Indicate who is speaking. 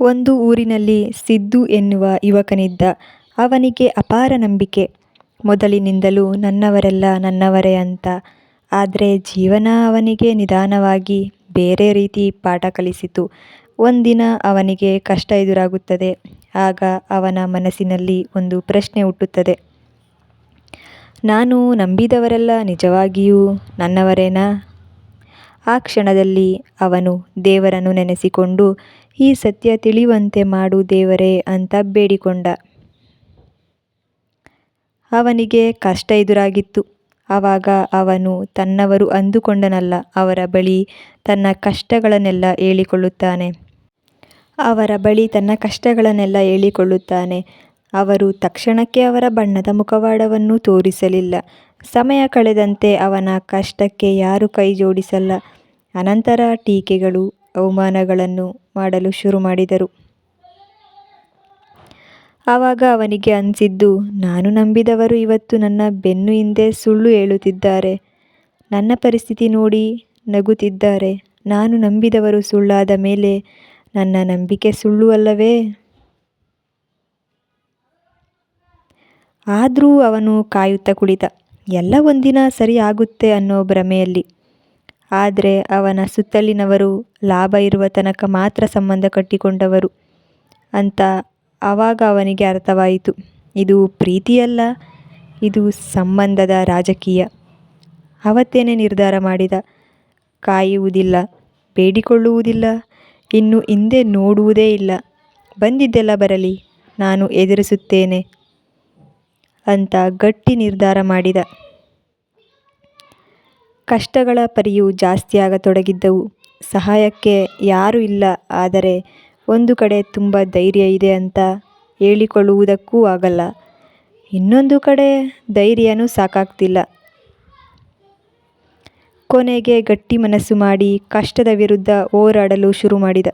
Speaker 1: ಒಂದು ಊರಿನಲ್ಲಿ ಸಿದ್ದು ಎನ್ನುವ ಯುವಕನಿದ್ದ. ಅವನಿಗೆ ಅಪಾರ ನಂಬಿಕೆ. ಮೊದಲಿನಿಂದಲೂ ನನ್ನವರೆಲ್ಲ ನನ್ನವರೇ ಅಂತ. ಆದರೆ ಜೀವನ ಅವನಿಗೆ ನಿಧಾನವಾಗಿ ಬೇರೆ ರೀತಿ ಪಾಠ ಕಲಿಸಿತು. ಒಂದಿನ ಅವನಿಗೆ ಕಷ್ಟ ಎದುರಾಗುತ್ತದೆ. ಆಗ ಅವನ ಮನಸ್ಸಿನಲ್ಲಿ ಒಂದು ಪ್ರಶ್ನೆ ಹುಟ್ಟುತ್ತದೆ. ನಾನು ನಂಬಿದವರೆಲ್ಲ ನಿಜವಾಗಿಯೂ ನನ್ನವರೇನಾ? ಆ ಕ್ಷಣದಲ್ಲಿ ಅವನು ದೇವರನ್ನು ನೆನೆಸಿಕೊಂಡು, ಈ ಸತ್ಯ ತಿಳಿಯುವಂತೆ ಮಾಡು ದೇವರೇ ಅಂತ ಬೇಡಿಕೊಂಡ. ಅವನಿಗೆ ಕಷ್ಟ ಎದುರಾಗಿತ್ತು. ಆವಾಗ ಅವನು ತನ್ನವರು ಅಂದುಕೊಂಡನಲ್ಲ, ಅವರ ಬಳಿ ತನ್ನ ಕಷ್ಟಗಳನ್ನೆಲ್ಲ ಹೇಳಿಕೊಳ್ಳುತ್ತಾನೆ. ಅವರ ಬಳಿ ತನ್ನ ಕಷ್ಟಗಳನ್ನೆಲ್ಲ ಹೇಳಿಕೊಳ್ಳುತ್ತಾನೆ. ಅವರು ತಕ್ಷಣಕ್ಕೆ ಅವರ ಬಣ್ಣದ ಮುಖವಾಡವನ್ನು ತೋರಿಸಲಿಲ್ಲ. ಸಮಯ ಕಳೆದಂತೆ ಅವನ ಕಷ್ಟಕ್ಕೆ ಯಾರೂ ಕೈ ಜೋಡಿಸಲ್ಲ. ಅನಂತರ ಟೀಕೆಗಳು, ಅವಮಾನಗಳನ್ನು ಮಾಡಲು ಶುರು ಮಾಡಿದರು. ಆವಾಗ ಅವನಿಗೆ ಅನಿಸಿದ್ದು ನಾನು ನಂಬಿದವರು ಇವತ್ತು ನನ್ನ ಬೆನ್ನು ಹಿಂದೆ ಸುಳ್ಳು ಹೇಳುತ್ತಿದ್ದಾರೆ. ನನ್ನ ಪರಿಸ್ಥಿತಿ ನೋಡಿ ನಗುತ್ತಿದ್ದಾರೆ. ನಾನು ನಂಬಿದವರು ಸುಳ್ಳಾದ ಮೇಲೆ ನನ್ನ ನಂಬಿಕೆ ಸುಳ್ಳು ಅಲ್ಲವೇ? ಆದರೂ ಅವನು ಕಾಯುತ್ತಾ ಕುಳಿತ. ಎಲ್ಲ ಒಂದಿನ ಸರಿ ಆಗುತ್ತೆ ಅನ್ನೋ ಭ್ರಮೆಯಲ್ಲಿ. ಆದ್ರೆ ಅವನ ಸುತ್ತಲಿನವರು ಲಾಭ ಇರುವ ತನಕ ಮಾತ್ರ ಸಂಬಂಧ ಕಟ್ಟಿಕೊಂಡವರು ಅಂತ ಆವಾಗ ಅವನಿಗೆ ಅರ್ಥವಾಯಿತು. ಇದು ಪ್ರೀತಿಯಲ್ಲ ಇದು ಸಂಬಂಧದ ರಾಜಕೀಯ. ಅವತ್ತೇನೆ ನಿರ್ಧಾರ ಮಾಡಿದ. ಕಾಯುವುದಿಲ್ಲ, ಬೇಡಿಕೊಳ್ಳುವುದಿಲ್ಲ, ಇನ್ನು ಹಿಂದೆ ನೋಡುವುದೇ ಇಲ್ಲ. ಬಂದಿದ್ದೆಲ್ಲ ಬರಲಿ, ನಾನು ಎದುರಿಸುತ್ತೇನೆ ಅಂತ ಗಟ್ಟಿ ನಿರ್ಧಾರ ಮಾಡಿದ. ಕಷ್ಟಗಳ ಪರಿಯು ಜಾಸ್ತಿಯಾಗತೊಡಗಿದ್ದವು. ಸಹಾಯಕ್ಕೆ ಯಾರೂ ಇಲ್ಲ, ಆದರೆ ಒಂದು ಕಡೆ ತುಂಬ ಧೈರ್ಯ ಇದೆ ಅಂತ ಹೇಳಿಕೊಳ್ಳುವುದಕ್ಕೂ ಆಗಲ್ಲ. ಇನ್ನೊಂದು ಕಡೆ ಧೈರ್ಯನೂ ಸಾಕಾಗ್ತಿಲ್ಲ. ಕೊನೆಗೆ ಗಟ್ಟಿ ಮನಸ್ಸು ಮಾಡಿ ಕಷ್ಟದ ವಿರುದ್ಧ ಹೋರಾಡಲು ಶುರು ಮಾಡಿದ.